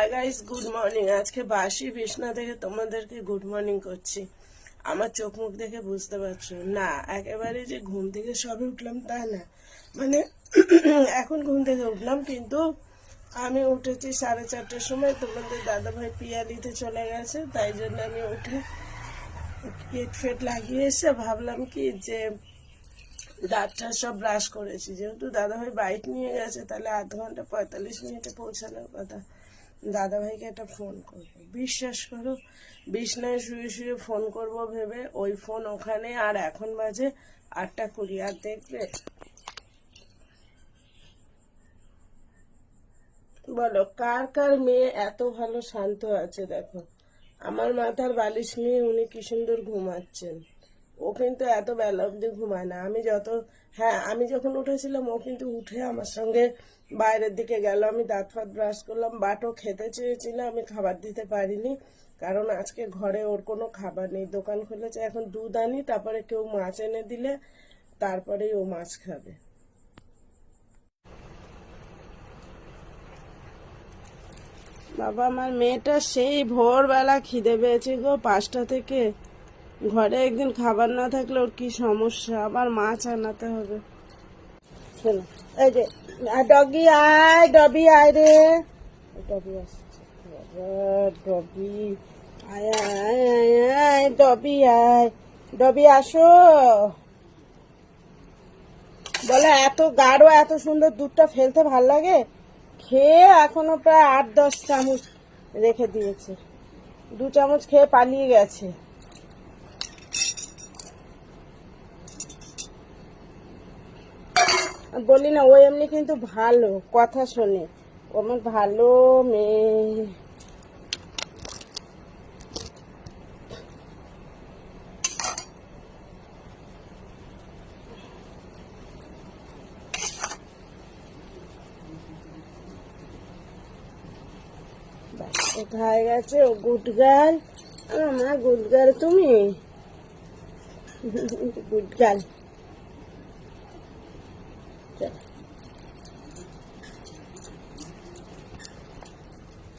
Hi guys good morning আজকে বাসি বিছনা থেকে তোমাদেরকে গুড মর্নিং করছি। আমার চোখ মুখ দেখে বুঝতে পারছ? না, একেবারে যে ঘুম থেকে সবে উঠলাম তা না। মানে এখন ঘুম থেকে উঠলাম, কিন্তু আমি উঠেছি সাড়ে চারটার সময়। তোমাদের দাদাভাই পিয়ালিতে চলে গেছে, তাই জন্য আমি উঠে পেট ফেট লাগিয়ে এসে ভাবলাম কি যে দাঁতটা সব ব্রাশ করেছি। যেহেতু দাদাভাই বাইক নিয়ে গেছে, তাহলে আধ ঘণ্টা পঁয়তাল্লিশ মিনিটে পৌঁছানোর কথা। দাদাভাইকে একটা ফোন করব। বিশ্বাস করো, বিছনায় শুয়ে শুয়ে ফোন করব ভেবে ওই ফোন ওখানে আর এখন বাজে আটটা কুড়ি। আর দেখবে, বলো, কার কার মেয়ে এত ভালো শান্ত আছে দেখো। আমার মাথার বালিশ নিয়ে উনি কি সুন্দর ঘুমাচ্ছেন। ও কিন্তু এত বেলা অবধি ঘুমায় না। আমি যত হ্যাঁ আমি যখন উঠেছিলাম, ও কিন্তু উঠে আমার সঙ্গে বাইরের দিকে গেল। আমি দাঁত ফাত ব্রাশ করলাম, বাটও খেতে চেয়েছিল আমি খাবার দিতে পারিনি। কারণ আজকে ঘরে ওর কোনো খাবার নেই। দোকান খুলেছে, এখন দুধ আনি, তারপরে কেউ মাছ এনে দিলে, তারপরেই ও মাছ খাবে। বাবা, আমার মেয়েটা সেই ভোরবেলা খিদে পেয়েছে গো পাঁচটা থেকে। ঘরে একদিন খাবার না থাকলে ওর কি সমস্যা? আবার মাছ আনাতে হবে। এই আয় ডবি আয় রে। ডবি ডবি আয় আয় আয় আয় ডবি আয়। ডবি আসো। বলে এত গাঢ়, এত সুন্দর দুধটা ফেলতে ভালো লাগে? খেয়ে এখনও প্রায় আট, দশ চামচ রেখে দিয়েছে। দু চামচ খেয়ে পালিয়ে গেছে। বলি না, ও এমনি কিন্তু ভালো, কথা শোনে। ও আমার ভালো মেয়ে। কোথায় গেছে, ও গুড গার্ল আমার গুড গার্ল তুমি? গুড গার্ল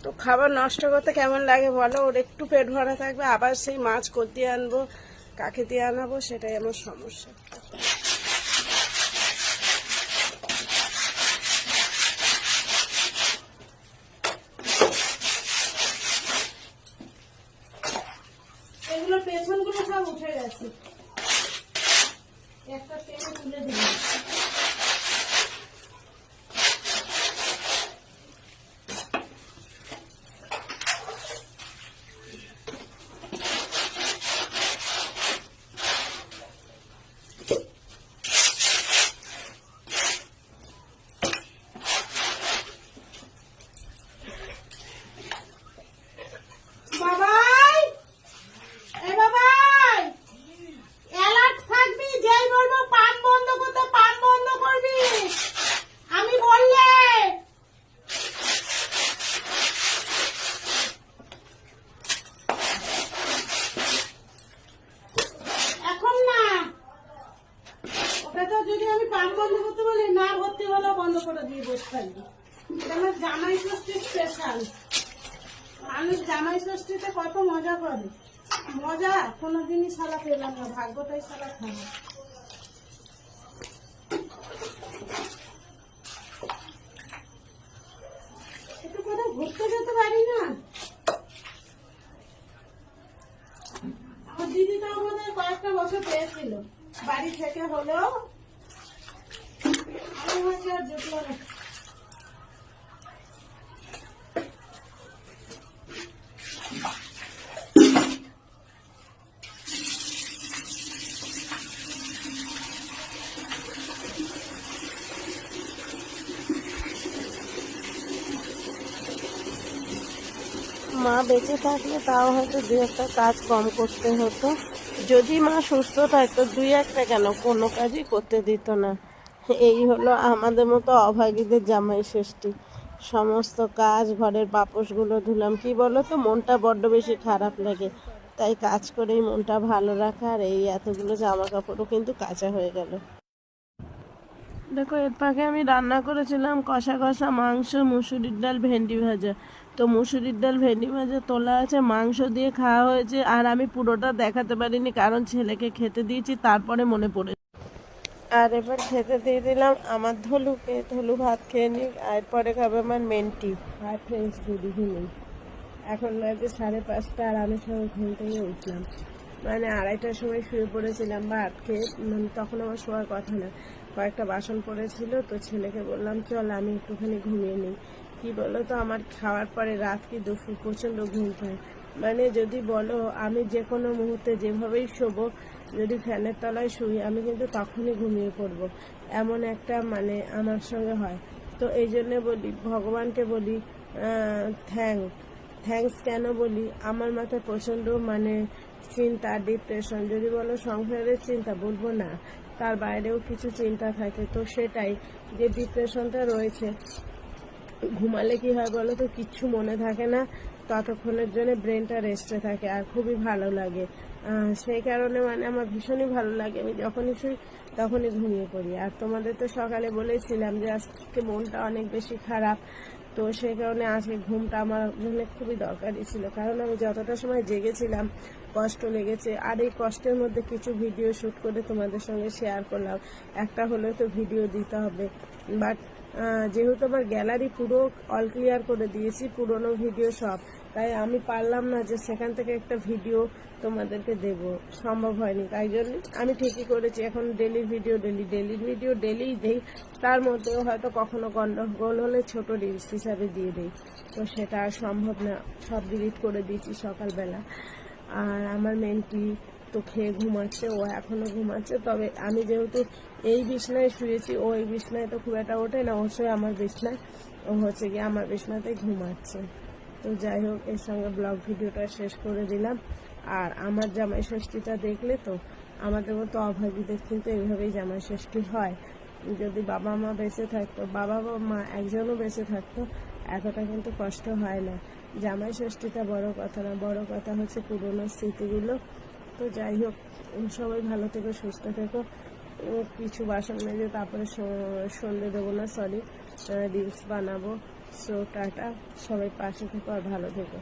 তো খাবার নষ্ট করতে কেমন লাগে বলো? ওর একটু পেট ভরা থাকবে, আবার সেই মাছ করতে আনব, কাকে দিয়ে আনাবো সেটাই আমার সমস্যা। উঠে গেছে। একটা তুলে দিলাম বাবাই এ বাবাই অ্যালার্ট থাকবি যেই বলব পান বন্ধ করতে পান বন্ধ করবি আমি বললে এখন না ওটা তো যদি আমি পান বন্ধ করতে বলি না ভর্তি হলে বন্ধ করে দিয়ে বসে থাকবি এটা জামাই ষষ্ঠী স্পেশাল মানুষ জামাই কত মজা করে। মজা কোনোদিনই সালা পেলাম না, ভাগ্যটাই সালা খারাপ। একটু কোথাও ঘুরতে যেতে পারি না? আমার দিদি তো আমাদের কয়েকটা বছর পেয়েছিল। বাড়ি থেকে হলেও আমি হচ্ছে আর জুটলো মা বেঁচে থাকলে তাও হয়তো দু একটা কাজ কম করতে হতো। যদি মা সুস্থ থাকতো, দুই একটা কেন? কোনো কাজই করতে দিত না। এই হলো আমাদের মতো অভাগীদের জামাই ষষ্ঠী। সমস্ত কাজ, ঘরের পাপোশগুলো ধুলাম। কি বলো তো মনটা বড্ড বেশি খারাপ লাগে। তাই কাজ করেই মনটা ভালো রাখা আর এই এতগুলো জামা কাপড়ও কিন্তু কাঁচা হয়ে গেল। দেখো, এর ফাঁকে আমি রান্না করেছিলাম কষা কষা মাংস, মুসুরির ডাল, ভেন্ডি ভাজা। তো মুসুরির ডাল ভেন্ডি ভাজা তোলা আছে, মাংস দিয়ে খাওয়া হয়েছে, আর আমি পুরোটা দেখাতে পারিনি, কারণ ছেলেকে খেতে দিয়েছি, তারপরে মনে পড়ে আর এবার খেতে দিয়ে দিলাম আমার ধলুকে। ধলু ভাত খেয়ে নিক, আর পরে খাবে আমার মেন্টি। আর ফ্রেন্ডস গুড ইভিনিং এখন বাজে সাড়ে পাঁচটা, আর আমি সবাই ঘুম থেকে উঠলাম। মানে আড়াইটার সময় শুয়ে পড়েছিলাম ভাত খেয়ে মানে তখন আমার শোয়ার কথা না। কয়েকটা বাসন পড়েছিল, তো ছেলেকে বললাম, চল, আমি একটুখানি ঘুমিয়ে নিই। কি বলো তো, আমার খাওয়ার পরে রাত কি দুপুর প্রচণ্ড ঘুম পায় মানে যদি বলো, আমি যে কোনো মুহূর্তে যেভাবেই শোবো, যদি ফ্যানের তলায় শুই, আমি কিন্তু তখনই ঘুমিয়ে পড়ব। এমন একটা মানে আমার সঙ্গে হয়। তো এই জন্যে বলি, ভগবানকে বলি থ্যাংক থ্যাঙ্কস কেন বলি? আমার মাথায় প্রচণ্ড মানে চিন্তা ডিপ্রেশন যদি বলো, সংসারের চিন্তা, বলব না। তার বাইরেও কিছু চিন্তা থাকে। তো সেটাই যে ডিপ্রেশনটা রয়েছে ঘুমালে কি হয় বলো তো? কিচ্ছু মনে থাকে না। ততক্ষণের জন্য ব্রেনটা রেস্টে থাকে আর খুবই ভালো লাগে। সেই কারণে মানে আমার ভীষণই ভালো লাগে। আমি যখনই শুই তখনই ঘুমিয়ে পড়ি। আর তোমাদের তো সকালে বলেছিলাম যে আজকে মনটা অনেক বেশি খারাপ। তো সেই কারণে আজকে ঘুমটা আমার জন্য খুবই দরকারি ছিল। কারণ আমি যতটা সময় জেগেছিলাম, কষ্ট লেগেছে, আর এই কষ্টের মধ্যে কিছু ভিডিও শ্যুট করে তোমাদের সঙ্গে শেয়ার করলাম। একটা হলেও তো ভিডিও দিতে হবে। বাট যেহেতু আমার গ্যালারি পুরো অল ক্লিয়ার করে দিয়েছি, পুরনো ভিডিও সব। তাই আমি পারলাম না যে সেখান থেকে একটা ভিডিও তোমাদেরকে দেব। সম্ভব হয়নি, তাই জন্য আমি ঠিকই করেছি। এখন daily video daily daily video ডেলিই দেই। তার মধ্যেও হয়তো কখনো গন্ডগোল হলে ছোট রিলস হিসাবে দিয়ে দেই। তো সেটা আর সম্ভব না। সব ডিলিট করে দিয়েছি সকালবেলা। আর আমার মেন্টি তো খেয়ে ঘুমাচ্ছে, ও এখনও ঘুমাচ্ছে। তবে আমি যেহেতু এই বিছনায় শুয়েছি, ও এই বিছনায় তো খুব একটা ওঠে না, অবশ্যই আমার বিছনায়, ও হচ্ছে গিয়ে আমার বিছনাতেই ঘুমাচ্ছে। তো যাই হোক, এর সঙ্গে ব্লগ ভিডিওটা শেষ করে দিলাম। আর আমার জামাই ষষ্ঠীটা দেখলে তো আমাদের মতো অভাবীদের কিন্তু এইভাবেই জামাই ষষ্ঠী হয়। যদি বাবা মা বেঁচে থাকতো, বাবা বা মা একজনও বেঁচে থাকতো, এতটা কিন্তু কষ্ট হয় না। জামাই ষষ্ঠীটা বড় কথা না, বড় কথা হচ্ছে পুরোনো স্মৃতিগুলো। তো যাই হোক সবাই ভালো থেকো, সুস্থ থেকো। কিছু বাসন মেজে তারপরে সন্ধে দেবো না সরি রিলস বানাবো। সো টাটা, সবাই পাশে থেকো আর ভালো থেকো।